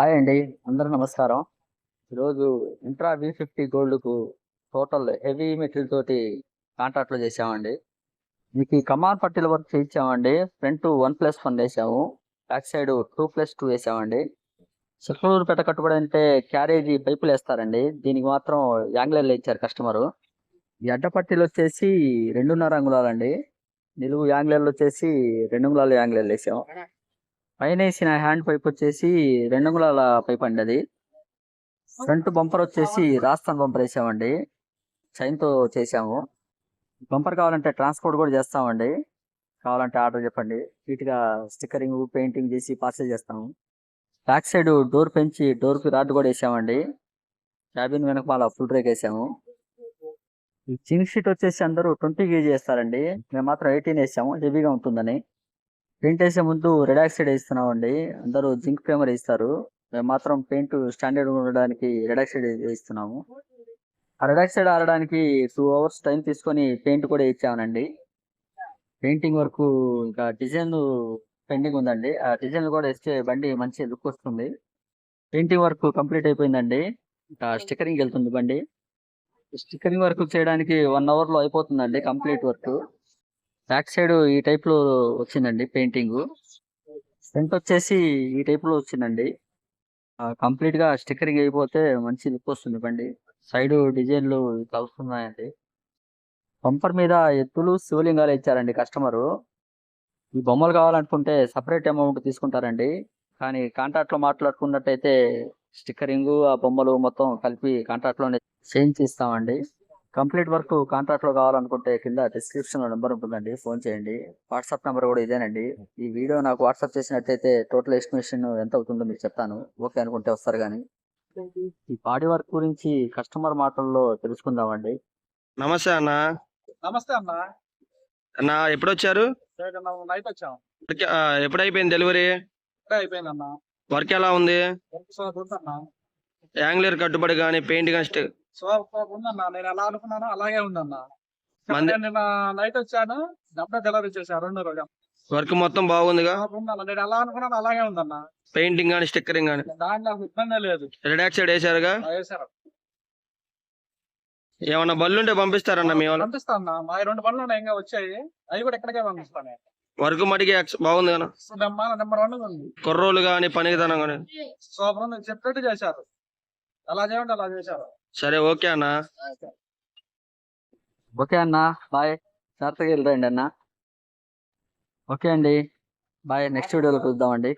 Hi అండి అందరూ నమస్కారం. ఈరోజు ఇంట్రా వి ఫిఫ్టీ గోల్డ్కు టోటల్ హెవీ మెటీరియల్ తోటి కాంట్రాక్ట్లు చేసామండి మీకు ఈ కమాన్ పట్టీల వర్క్ చేయించామండి ఫ్రంట్ వన్ ప్లస్ వన్ వేసాము back side two plus two వేసామండి. చిక్కలూరు పెట్ట కట్టుబడి అంటే క్యారేజీ పైపులు వేస్తారండి దీనికి మాత్రం యాంగ్లర్లు ఇచ్చారు కస్టమరు ఈ అడ్డపట్టీలు వచ్చేసి రెండున్నర అంగుళాలండి నిలువు యాంగ్లర్లు వచ్చేసి రెండు అంగుళాలు యాంగ్లర్లు వేసాము. పైన వేసిన హ్యాండ్ పైప్ వచ్చేసి రెండు అంగుళాల పైప్ అండి అది. ఫ్రంట్ బంపర్ వచ్చేసి రాజస్థాన్ బంపర్ వేసామండి. చైన్తో చేసాము. బంపర్ కావాలంటే ట్రాన్స్పోర్ట్ కూడా చేస్తామండి. కావాలంటే ఆర్డర్ చెప్పండి. నీట్గా స్టిక్కరింగ్ పెయింటింగ్ చేసి పార్సల్ చేస్తాము. బ్యాక్ సైడ్ డోర్ పెంచి డోర్ రాడ్ కూడా వేసామండి. క్యాబిన్ వెనక మళ్ళీ ఫుల్ రేక్ వేసాము. ఈ చింక్ షీట్ వచ్చేసి అందరూ ట్వంటీ కేజీ వేస్తారండి. మేము మాత్రం ఎయిటీన్ వేసాము. హెవీగా ఉంటుందని. పెయింట్ వేసే ముందు రెడాక్సైడ్ వేస్తున్నామండి. అందరూ జింక్ ప్రేమర్ వేస్తారు. మేము మాత్రం పెయింట్ స్టాండర్డ్ ఉండడానికి రెడ్ ఆక్సైడ్ వేస్తున్నాము. ఆ రెడ్ ఆక్సైడ్ ఆడడానికి టూ అవర్స్ టైం తీసుకొని పెయింట్ కూడా ఇచ్చామనండి పెయింటింగ్ వర్క్ ఇంకా డిజైన్ పెండింగ్ ఉందండి. ఆ డిజైన్ కూడా ఇస్తే బండి మంచి లుక్ వస్తుంది. పెయింటింగ్ వర్క్ కంప్లీట్ అయిపోయిందండి. ఇంకా స్టిక్కరింగ్ వెళ్తుంది బండి. స్టిక్కరింగ్ వర్క్ చేయడానికి వన్ అవర్లో అయిపోతుందండి కంప్లీట్ వర్క్. బ్యాక్ సైడ్ ఈ టైప్లో వచ్చిందండి పెయింటింగ్. ఫ్రంట్ వచ్చేసి ఈ టైప్లో వచ్చిందండి. కంప్లీట్గా స్టిక్కరింగ్ అయిపోతే మంచి లుక్ వస్తుంది బండి. సైడ్ డిజైన్లు కలుస్తున్నాయండి బంపర్ మీద ఎత్తులు శివలింగాలు ఇచ్చారండి కస్టమరు. ఈ బొమ్మలు కావాలనుకుంటే సపరేట్ అమౌంట్ తీసుకుంటారండి. కానీ కాంట్రాక్ట్లో మాట్లాడుకున్నట్టయితే స్టిక్కరింగ్ ఆ బొమ్మలు మొత్తం కలిపి కాంట్రాక్ట్లోనే చేయించి ఇస్తామండి. కంప్లీట్ వర్క్ కాంట్రాక్ట్లో కావాలనుకుంటే కింద డిస్క్రిప్షన్లో నెంబర్ ఉంటుందండి. ఫోన్ చేయండి. వాట్సాప్ నెంబర్ కూడా ఇదేనండి. ఈ వీడియో నాకు వాట్సాప్ చేసినట్టయితే టోటల్ ఎస్టిమేషన్ ఎంత అవుతుందో మీకు చెప్తాను. ఓకే అనుకుంటే వస్తారు కానీ. ఈ బాడీ వర్క్ గురించి కస్టమర్ మాటల్లో తెలుసుకుందామండి. నమస్తే అన్న. నమస్తే అన్న. అన్న ఎప్పుడు వచ్చారు నైట్ వచ్చాం. వర్క్, ఆ, ఎప్పుడు అయిపోయింది డెలివరీ? అయిపోయింది అన్న వర్క్ ఎలా ఉంది? యాంగ్లర్ కట్టుబడి కానీ పెయింట్ కానీ ఉందన్న నేను ఎలా అనుకున్నానో అలాగే ఉందన్న. నిన్న నైట్ వచ్చాను డబ్బే డెలివరీ చేశాను రెండు రోజులు వర్క్ మొత్తం బాగుందిగా? ఉందన్న నేను ఎలా అనుకున్నాను అలాగే ఉందన్న. పెయింటింగ్ కానీ స్టిక్కరింగ్ కానీ దాంట్లో ఇబ్బంది లేదు. రిడాక్సైడ్ వేసారుగా వేశారు. ఏమన్నా బల్లుంటే పంపిస్తారన్న మీ వాళ్ళు? మా రెండు పనులు ఉన్నాయి ఇంకా వచ్చాయి. అవి కూడా ఇక్కడికే పంపిస్తాను వర్క్ మటుకి బాగుంది కదా నెంబర్ వన్ ఉంది. కుర్రోలు కానీ పనికితనం కానీ సూపర్ చెప్పినట్టు చేశారు. ఎలా చేయండి అలా చేశారు. సరే ఓకే అన్న. ఓకే అన్న బాయ్. జాగ్రత్తగా వెళ్ళరండి అన్న. ఓకే అండి. బాయ్. నెక్స్ట్ వీడియోలో చూద్దామండి